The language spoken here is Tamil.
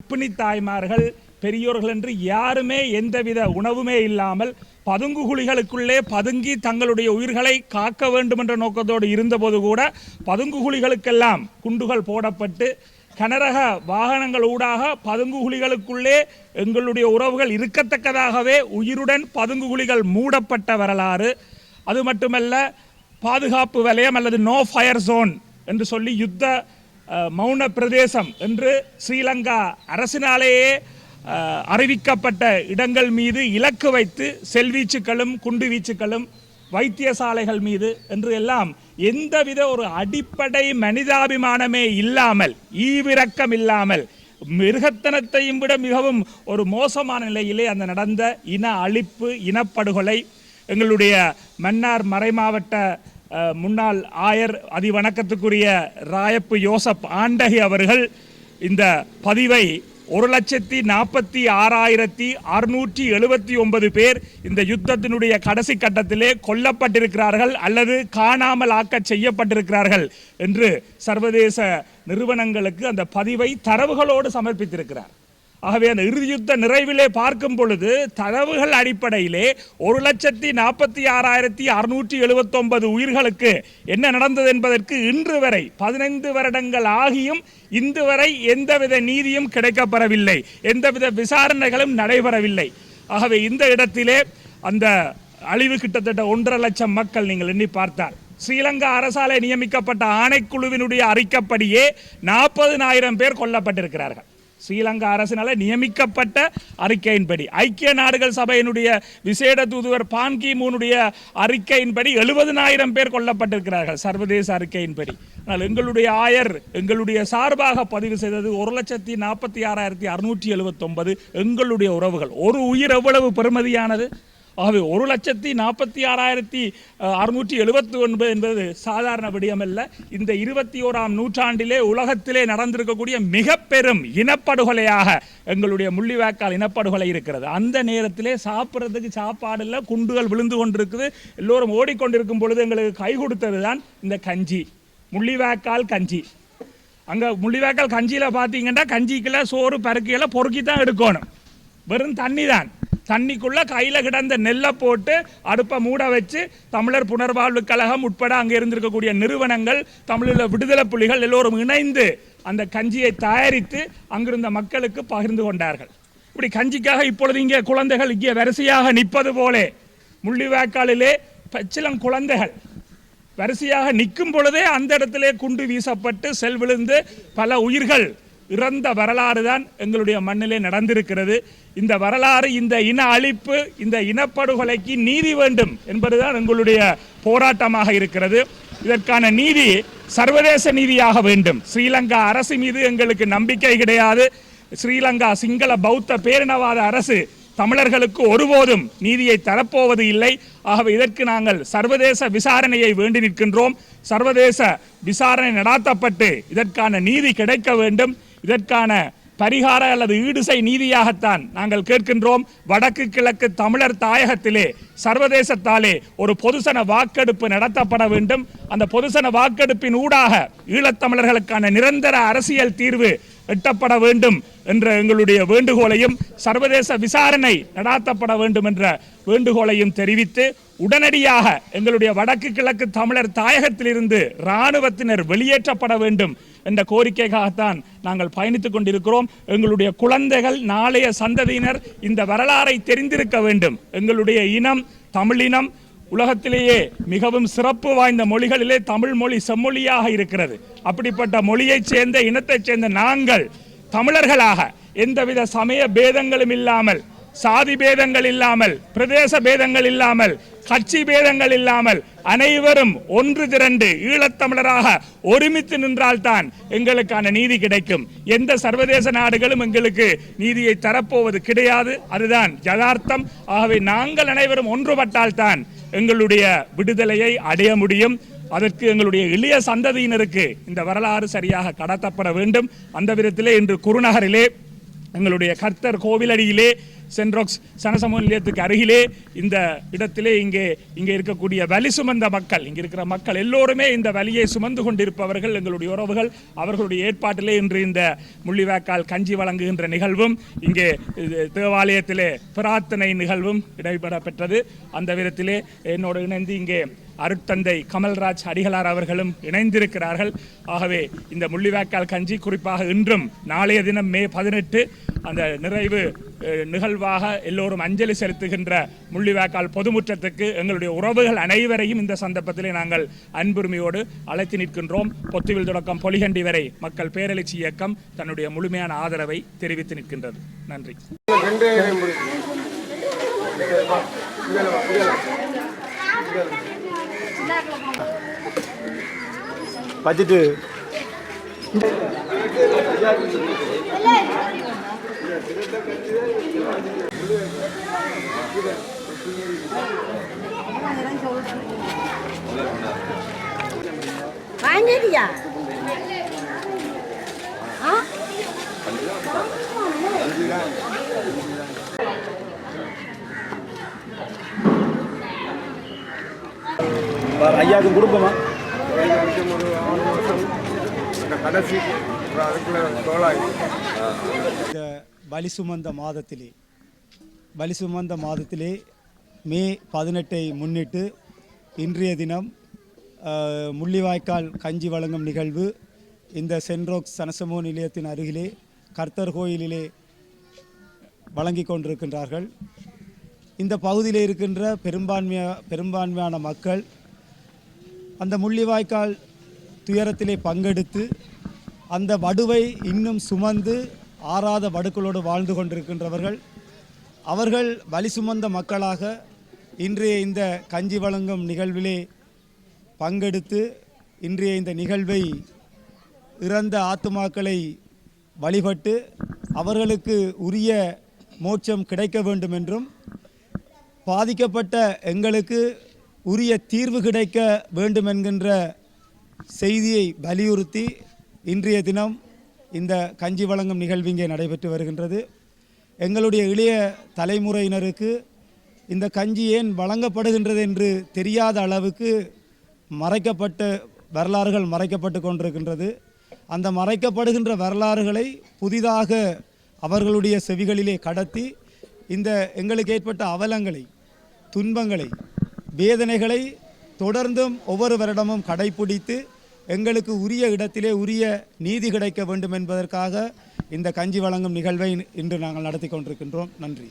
கர்ப்பிணி தாய்மார்கள் பெரியோர்கள் என்று யாருமே எந்தவித உணவுமே இல்லாமல் பதுங்கு குழிகளுக்குள்ளே பதுங்கி தங்களுடைய உயிர்களை காக்க வேண்டும் என்ற நோக்கத்தோடு இருந்தபோது கூட பதுங்கு குழிகளுக்கெல்லாம் குண்டுகள் போடப்பட்டு கனரக வாகனங்கள் ஊடாக பதுங்கு குழிகளுக்குள்ளே எங்களுடைய உறவுகள் இருக்கத்தக்கதாகவே உயிருடன் பதுங்கு குழிகள் மூடப்பட்ட வரலாறு. அது மட்டுமல்ல பாதுகாப்பு வலயம் அல்லது நோ ஃபயர் ஜோன் என்று சொல்லி யுத்த மௌன பிரதேசம் என்று ஸ்ரீலங்கா அரசினாலேயே அறிவிக்கப்பட்ட இடங்கள் மீது இலக்கு வைத்து செல்வீச்சுக்களும் குண்டுவீச்சுக்களும் வைத்தியசாலைகள் மீது என்று எல்லாம் எந்தவித ஒரு அடிப்படை மனிதாபிமானமே இல்லாமல் ஈவிரக்கம் இல்லாமல் மிருகத்தனத்தையும் விட மிகவும் ஒரு மோசமான நிலையிலே அந்த நடந்த இன அழிப்பு இனப்படுகொலை எங்களுடைய மன்னார் மறைமாவட்ட முன்னாள் ஆயர் அதிவணக்கத்துக்குரிய ராயப்பு யோசப் ஆண்டகி அவர்கள் இந்த பதிவை ஒரு லட்சத்தி நாற்பத்தி ஆறாயிரத்தி அறுநூற்றி எழுபத்தி ஒன்பது பேர் இந்த யுத்தத்தினுடைய கடைசி கட்டத்திலே கொல்லப்பட்டிருக்கிறார்கள் அல்லது காணாமல் ஆக்க செய்யப்பட்டிருக்கிறார்கள் என்று சர்வதேச நிறுவனங்களுக்கு அந்த பதிவை தரவுகளோடு சமர்ப்பித்திருக்கிறார். ஆகவே அந்த இறுதியுத்த நிறைவிலே பார்க்கும் பொழுது தரவுகள் அடிப்படையிலே ஒரு லட்சத்தி நாற்பத்தி ஆறாயிரத்தி அறுநூற்றி எழுபத்தொன்பது உயிர்களுக்கு என்ன நடந்தது என்பதற்கு இன்று வரை பதினைந்து வருடங்கள் ஆகியும் இன்று வரை எந்தவித நீதியும் கிடைக்கப்பெறவில்லை. எந்தவித விசாரணைகளும் நடைபெறவில்லை. ஆகவே இந்த இடத்திலே அந்த அழிவு கிட்டத்தட்ட ஒன்றரை லட்சம் மக்கள் நீங்கள் எண்ணி பார்த்தால் ஸ்ரீலங்கா அரசாலே நியமிக்கப்பட்ட ஆணைக்குழுவினுடைய அறிக்கப்படியே நாற்பதுனாயிரம் பேர் கொல்லப்பட்டிருக்கிறார்கள். ஸ்ரீலங்கா அரசினால் நியமிக்கப்பட்ட அறிக்கையின்படி. ஐக்கிய நாடுகள் சபையினுடைய விசேட தூதுவர் பான்கி மூனுடைய அறிக்கையின்படி எழுபதனாயிரம் பேர் கொல்லப்பட்டிருக்கிறார்கள் சர்வதேச அறிக்கையின்படி. ஆனால் எங்களுடைய ஆயர் எங்களுடைய சார்பாக பதிவு செய்தது ஒரு லட்சத்தி நாற்பத்தி ஆறாயிரத்தி அறுநூற்றி எழுபத்தொன்பது எங்களுடைய உறவுகள். ஒரு உயிர் எவ்வளவு பெருமதியானது ஆகவே ஒரு லட்சத்தி நாற்பத்தி ஆறாயிரத்தி அறுநூற்றி எழுபத்தி ஒன்பது என்பது சாதாரண விடயமல்ல இந்த இருபத்தி ஓராம் நூற்றாண்டிலே உலகத்திலே நடந்திருக்கக்கூடிய மிக பெரும் இனப்படுகொலையாக எங்களுடைய முள்ளிவாய்க்கால் இனப்படுகொலை இருக்கிறது. அந்த நேரத்திலே சாப்பிட்றதுக்கு சாப்பாடு இல்லை குண்டுகள் விழுந்து கொண்டிருக்குது. எல்லோரும் ஓடிக்கொண்டிருக்கும் பொழுது எங்களுக்கு கை கொடுத்தது தான் இந்த கஞ்சி. முள்ளிவாய்க்கால் கஞ்சி. அங்கே முள்ளிவாய்க்கால் கஞ்சியில் பார்த்தீங்கன்னா கஞ்சிக்கெல்லாம் சோறு பருக்கையில் பொறுக்கி தான் எடுக்கணும். வெறும் தண்ணி தான் தண்ணிக்குள்ள கையில் கிடந்த நெல்லை போட்டு அடுப்பை மூட வச்சு தமிழர் புனர்வாழ்வு கழகம் உட்பட அங்கே இருந்திருக்கக்கூடிய நிறுவனங்கள் தமிழில் விடுதலை புலிகள் எல்லோரும் இணைந்து அந்த கஞ்சியை தயாரித்து அங்கிருந்த மக்களுக்கு பகிர்ந்து கொண்டார்கள். இப்படி கஞ்சிக்காக இப்பொழுது இங்கே குழந்தைகள் இங்கே வரிசையாக நிற்பது போலே முள்ளிவாய்க்காலிலே பச்சிலம் குழந்தைகள் வரிசையாக நிற்கும் பொழுதே அந்த இடத்திலே குண்டு வீசப்பட்டு செல் விழுந்து பல உயிர்கள் இறந்த வரலாறு தான் எங்களுடைய மண்ணிலே நடந்திருக்கிறது. இந்த வரலாறு இந்த இன அழிப்பு இந்த இனப்படுகொலைக்கு நீதி வேண்டும் என்பதுதான் எங்களுடைய போராட்டமாக இருக்கிறது. இதற்கான நீதி சர்வதேச நீதியாக வேண்டும். ஸ்ரீலங்கா அரசு மீது எங்களுக்கு நம்பிக்கை கிடையாது. ஸ்ரீலங்கா சிங்கள பௌத்த பேரினவாத அரசு தமிழர்களுக்கு ஒருபோதும் நீதியை தரப்போவது இல்லை. ஆகவே இதற்கு நாங்கள் சர்வதேச விசாரணையை வேண்டி நிற்கின்றோம். சர்வதேச விசாரணை நடாத்தப்பட்டு இதற்கான நீதி கிடைக்க வேண்டும். இதற்கான பரிகார அல்லது ஈடுசை நீதியாகத்தான் நாங்கள் கேட்கின்றோம். வடக்கு கிழக்கு தமிழர் தாயகத்திலே சர்வதேசத்தாலே ஒரு பொதுசன வாக்கெடுப்பு நடத்தப்பட வேண்டும். அந்த பொதுசன வாக்கெடுப்பின் ஊடாக ஈழத்தமிழர்களுக்கான நிரந்தர அரசியல் தீர்வு எட்டப்பட வேண்டும் என்ற எங்களுடைய வேண்டுகோளையும் சர்வதேச விசாரணை நடாத்தப்பட வேண்டும் என்ற வேண்டுகோளையும் தெரிவித்து உடனடியாக எங்களுடைய வடக்கு கிழக்கு தமிழர் தாயகத்திலிருந்து இராணுவத்தினர் வெளியேற்றப்பட வேண்டும் என்ற கோரிக்கைக்காகத்தான் நாங்கள் பயணித்துக் கொண்டிருக்கிறோம். எங்களுடைய குழந்தைகள் நாளைய சந்ததியினர் இந்த வரலாறை தெரிந்திருக்க வேண்டும். எங்களுடைய இனம் தமிழினம் உலகத்திலேயே மிகவும் சிறப்பு வாய்ந்த மொழிகளிலே தமிழ் மொழி செம்மொழியாக இருக்கிறது. அப்படிப்பட்ட மொழியைச் சேர்ந்த இனத்தைச் சேர்ந்த நாங்கள் தமிழர்களாக எந்தவித சமய பேதங்களும் இல்லாமல் சாதி பேதங்கள் இல்லாமல் பிரதேச பேதங்கள் இல்லாமல் கட்சி பேதங்கள் இல்லாமல் அனைவரும் ஒன்று திரண்டு ஈழத்தமிழராக ஒருமித்து நின்றால்தான் எங்களுக்கான நீதி கிடைக்கும். எந்த சர்வதேச நாடுகளும் எங்களுக்கு நீதியை தரப்போவது கிடையாது. அதுதான் யதார்த்தம். ஆகவே நாங்கள் அனைவரும் ஒன்றுபட்டால்தான் எங்களுடைய விடுதலையை அடைய முடியும். அதற்கு எங்களுடைய இளைய சந்ததியினருக்கு இந்த வரலாறு சரியாக கடத்தப்பட வேண்டும். அந்த விதத்திலே இன்று குருநகரிலே எங்களுடைய கர்த்தர் கோவிலடியிலே சென்ட்ராக்ஸ் சனசமூக நிலையத்துக்கு அருகிலே இந்த இடத்திலே இங்கே இங்கே இருக்கக்கூடிய வலி சுமந்த மக்கள் இங்கே இருக்கிற மக்கள் எல்லோருமே இந்த வலியை சுமந்து கொண்டிருப்பவர்கள் எங்களுடைய உறவுகள் அவர்களுடைய ஏற்பாட்டிலே இன்று இந்த முள்ளிவாய்க்கால் கஞ்சி வழங்குகின்ற நிகழ்வும் இங்கே இது, தேவாலயத்திலே பிரார்த்தனை நிகழ்வும் இடைபெற பெற்றது அந்த விதத்திலே என்னோடு இணைந்து இங்கே அருட்தந்தை கமல்ராஜ் அடிகளார் அவர்களும் இணைந்திருக்கிறார்கள். ஆகவே இந்த முள்ளிவாய்க்கால் கஞ்சி குறிப்பாக இன்றும் நாளைய தினம் மே பதினெட்டு அந்த நிறைவு நிகழ்வாக எல்லோரும் அஞ்சலி செலுத்துகின்ற முள்ளிவாய்க்கால் பொதுமுற்றத்துக்கு எங்களுடைய உறவுகள் அனைவரையும் இந்த சந்தர்ப்பத்திலே நாங்கள் அன்புரிமையோடு அழைத்து நிற்கின்றோம். பொத்துவில் தொடக்கம் பொலிகண்டி வரை மக்கள் பேரெழுச்சி இயக்கம் தன்னுடைய முழுமையான ஆதரவை தெரிவித்து நிற்கின்றது. நன்றி. பட்ஜெட்டு வாங்கிட்டியா? ஆ? ஐயாவுக்கு கொடுப்போமா? கடைசி அப்புறம் இந்த பலி சுமந்த மாதத்திலே பலி சுமந்த மாதத்திலே மே பதினெட்டை முன்னிட்டு இன்றைய தினம் முள்ளிவாய்க்கால் கஞ்சி வழங்கும் நிகழ்வு இந்த சென்ட்ரோக்ஸ் சனசமோ நிலையத்தின் அருகிலே கர்த்தர் கோயிலிலே வழங்கி கொண்டிருக்கின்றார்கள். இந்த பகுதியில் இருக்கின்ற பெரும்பான்மைய பெரும்பான்மையான மக்கள் அந்த முள்ளிவாய்க்கால் துயரத்திலே பங்கெடுத்து அந்த வடுவை இன்னும் சுமந்து ஆறாத வடுக்களோடு வாழ்ந்து கொண்டிருக்கின்றவர்கள் அவர்கள் வலி சுமந்த மக்களாக இன்றைய இந்த கஞ்சி வழங்கும் நிகழ்விலே பங்கெடுத்து இன்றைய இந்த நிகழ்வை இறந்த ஆத்துமாக்களை வழிபட்டு அவர்களுக்கு உரிய மோட்சம் கிடைக்க வேண்டும் என்றும் பாதிக்கப்பட்ட எங்களுக்கு உரிய தீர்வு கிடைக்க வேண்டும் என்கின்ற செய்தியை வலியுறுத்தி இன்றைய தினம் இந்த கஞ்சி வழங்கும் நிகழ்வு இங்கே நடைபெற்று வருகின்றது. எங்களுடைய இளைய தலைமுறையினருக்கு இந்த கஞ்சி ஏன் வழங்கப்படுகின்றது என்று தெரியாத அளவுக்கு மறைக்கப்பட்ட வரலாறுகள் மறைக்கப்பட்டு கொண்டிருக்கின்றது. அந்த மறைக்கப்படுகின்ற வரலாறுகளை புதிதாக அவர்களுடைய செவிகளிலே கடத்தி இந்த எங்களுக்கு ஏற்பட்ட அவலங்களை துன்பங்களை வேதனைகளை தொடர்ந்தும் ஒவ்வொரு வருடமும் கடைபிடித்து எங்களுக்கு உரிய இடத்திலே உரிய நீதி கிடைக்க வேண்டும் என்பதற்காக இந்த கஞ்சி வழங்கும் நிகழ்வை இன்று நாங்கள் நடத்தி கொண்டிருக்கின்றோம். நன்றி.